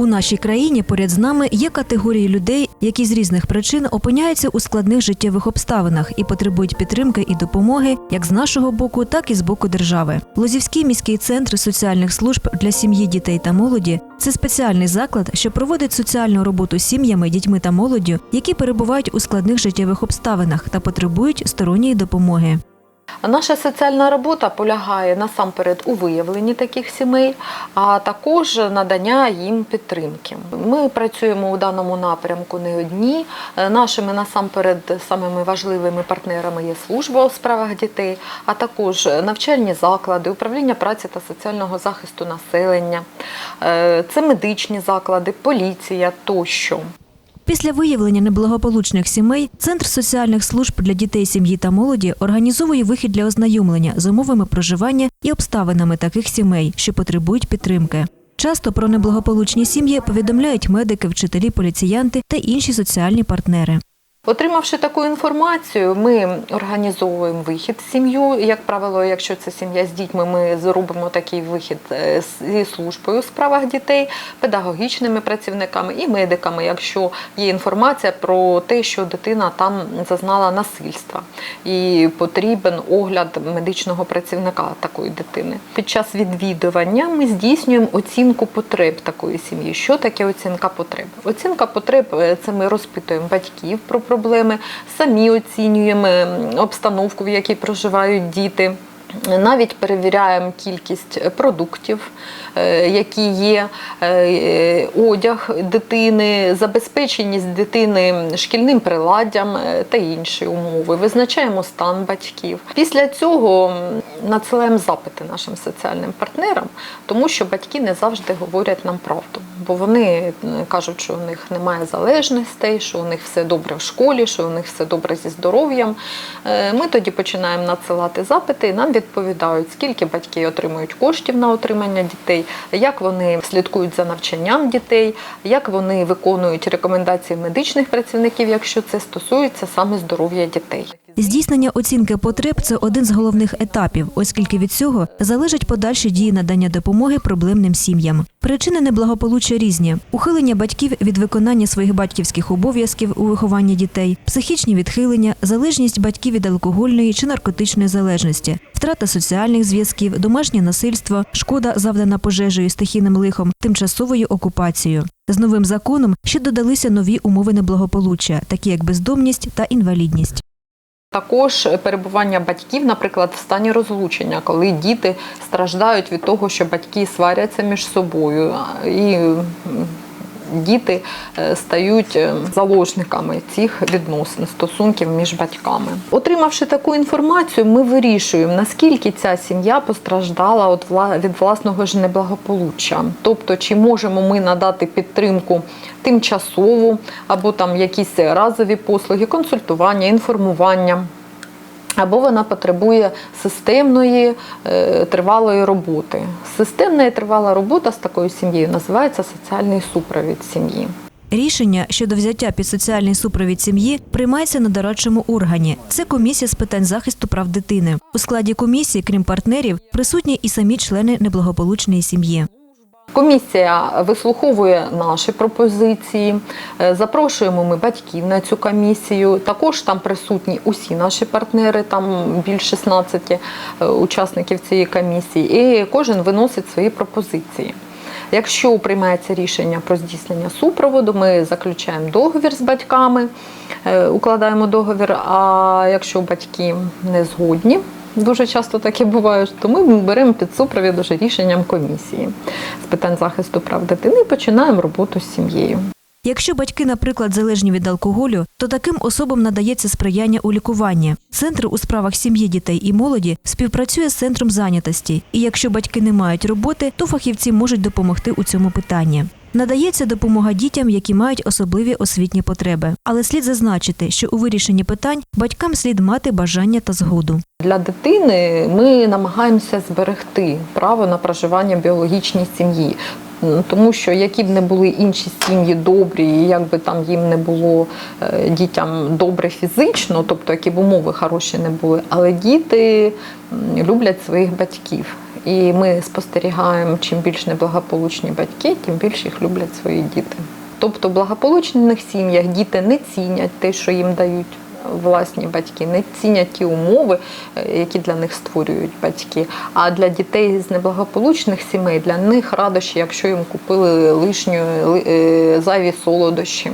У нашій країні поряд з нами є категорії людей, які з різних причин опиняються у складних життєвих обставинах і потребують підтримки і допомоги як з нашого боку, так і з боку держави. Лозівський міський центр соціальних служб для сім'ї, дітей та молоді це спеціальний заклад, що проводить соціальну роботу сім'ями, дітьми та молоддю, які перебувають у складних життєвих обставинах та потребують сторонньої допомоги. Наша соціальна робота полягає насамперед у виявленні таких сімей, а також надання їм підтримки. Ми працюємо у даному напрямку не одні. Е, Нашими насамперед самими важливими партнерами є служба у справах дітей, а також навчальні заклади, управління праці та соціального захисту населення, е, це медичні заклади, поліція тощо. Після виявлення неблагополучних сімей Центр соціальних служб для дітей, сім'ї та молоді організовує вихід для ознайомлення з умовами проживання і обставинами таких сімей, що потребують підтримки. Часто про неблагополучні сім'ї повідомляють медики, вчителі, поліціянти та інші соціальні партнери. Отримавши таку інформацію, ми організовуємо вихід з сім'ю. Як правило, якщо це сім'я з дітьми, ми зробимо такий вихід е, зі службою у справах дітей, педагогічними працівниками і медиками, якщо є інформація про те, що дитина там зазнала насильства, і потрібен огляд медичного працівника такої дитини. Під час відвідування ми здійснюємо оцінку потреб такої сім'ї. Що таке оцінка потреб? Оцінка потреб е, це ми розпитуємо батьків про проблеми, самі оцінюємо обстановку, в якій проживають діти. Навіть перевіряємо кількість продуктів, е, які є, е, одяг дитини, забезпеченість дитини шкільним приладдям е, та інші умови. Визначаємо стан батьків. Після цього надсилаємо запити нашим соціальним партнерам, тому що батьки не завжди говорять нам правду, бо вони кажуть, що у них немає залежностей, що у них все добре в школі, що у них все добре зі здоров'ям. Е, Ми тоді починаємо надсилати запити, і нам відповідають, скільки батьки отримують коштів на отримання дітей, як вони слідкують за навчанням дітей, як вони виконують рекомендації медичних працівників, якщо це стосується саме здоров'я дітей. Здійснення оцінки потреб це один з головних етапів, оскільки від цього залежать подальші дії надання допомоги проблемним сім'ям. Причини неблагополуччя різні: ухилення батьків від виконання своїх батьківських обов'язків у вихованні дітей, психічні відхилення, залежність батьків від алкогольної чи наркотичної залежності, втрата соціальних зв'язків, домашнє насильство, шкода завдана пожежею, стихійним лихом, тимчасовою окупацією. З новим законом ще додалися нові умови неблагополуччя, такі як бездомність та інвалідність. Також перебування батьків, наприклад, в стані розлучення, коли діти страждають від того, що батьки сваряться між собою, і діти е, стають е, заложниками цих відносин, стосунків між батьками. Отримавши таку інформацію, ми вирішуємо, наскільки ця сім'я постраждала від власного ж неблагополуччя. Тобто, чи можемо ми надати підтримку тимчасову або там якісь разові послуги, консультування, інформування. Або вона потребує системної е, тривалої роботи. Системна і тривала робота з такою сім'єю називається соціальний супровід сім'ї. Рішення щодо взяття під соціальний супровід сім'ї приймається на дорадчому органі. Це комісія з питань захисту прав дитини. У складі комісії, крім партнерів, присутні і самі члени неблагополучної сім'ї. Комісія вислуховує наші пропозиції, е, запрошуємо ми батьків на цю комісію. Також там присутні усі наші партнери, там більше 16 е, учасників цієї комісії, і кожен виносить свої пропозиції. Якщо приймається рішення про здійснення супроводу, ми заключаємо договір з батьками, е, укладаємо договір. А якщо батьки не згодні, дуже часто таке буває, то ми беремо під супровід уже рішенням комісії з питань захисту прав дитини і починаємо роботу з сім'єю. Якщо батьки, наприклад, залежні від алкоголю, то таким особам надається сприяння у лікуванні. Центр у справах сім'ї, дітей і молоді співпрацює з центром зайнятості. І якщо батьки не мають роботи, то фахівці можуть допомогти у цьому питанні. Надається допомога дітям, які мають особливі освітні потреби. Але слід зазначити, що у вирішенні питань батькам слід мати бажання та згоду. Для дитини ми намагаємося зберегти право на проживання біологічній сім'ї. Тому що які б не були інші сім'ї добрі, і як би там їм не було е, дітям добре фізично, тобто які б умови хороші не були, але діти люблять своїх батьків. І ми спостерігаємо, чим більш неблагополучні батьки, тим більше їх люблять свої діти. Тобто в благополучних сім'ях діти не цінять те, що їм дають власні батьки, не цінять ті умови, е, які для них створюють батьки. А для дітей з неблагополучних сімей для них радощі, якщо їм купили лишню е, зайві солодощі,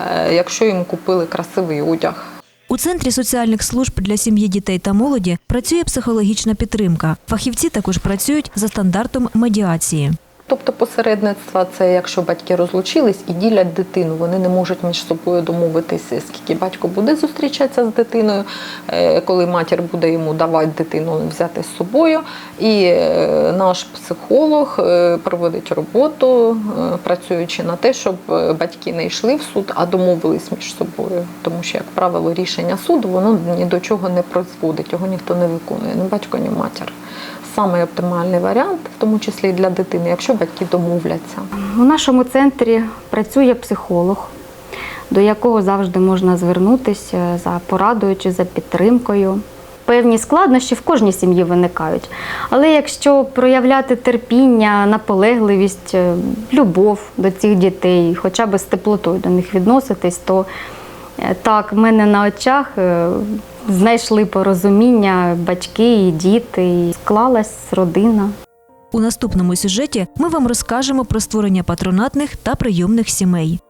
е, якщо їм купили красивий одяг. У центрі соціальних служб для сім'ї, дітей та молоді працює психологічна підтримка. Фахівці також працюють за стандартом медіації. Тобто посередництво це якщо батьки розлучились і ділять дитину, вони не можуть між собою домовитися, скільки батько буде зустрічатися з дитиною, е, коли матір буде йому давати дитину взяти з собою. І е, наш психолог е, проводить роботу, працюючи на те, щоб батьки не йшли в суд, а домовились між собою. Тому що, як правило, рішення суду воно ні до чого не призводить, його ніхто не виконує, ні батько, ні матір. Самий оптимальний варіант, в тому числі і для дитини, якщо батьки домовляться. У нашому центрі працює психолог, до якого завжди можна звернутися за порадою чи за підтримкою. Певні складнощі в кожній сім'ї виникають. Але якщо проявляти терпіння, наполегливість, е, любов до цих дітей, хоча б з теплотою до них відноситись, то так, в мене на очах е, знайшли порозуміння батьки і діти, і склалась родина. У наступному сюжеті ми вам розкажемо про створення патронатних та прийомних сімей.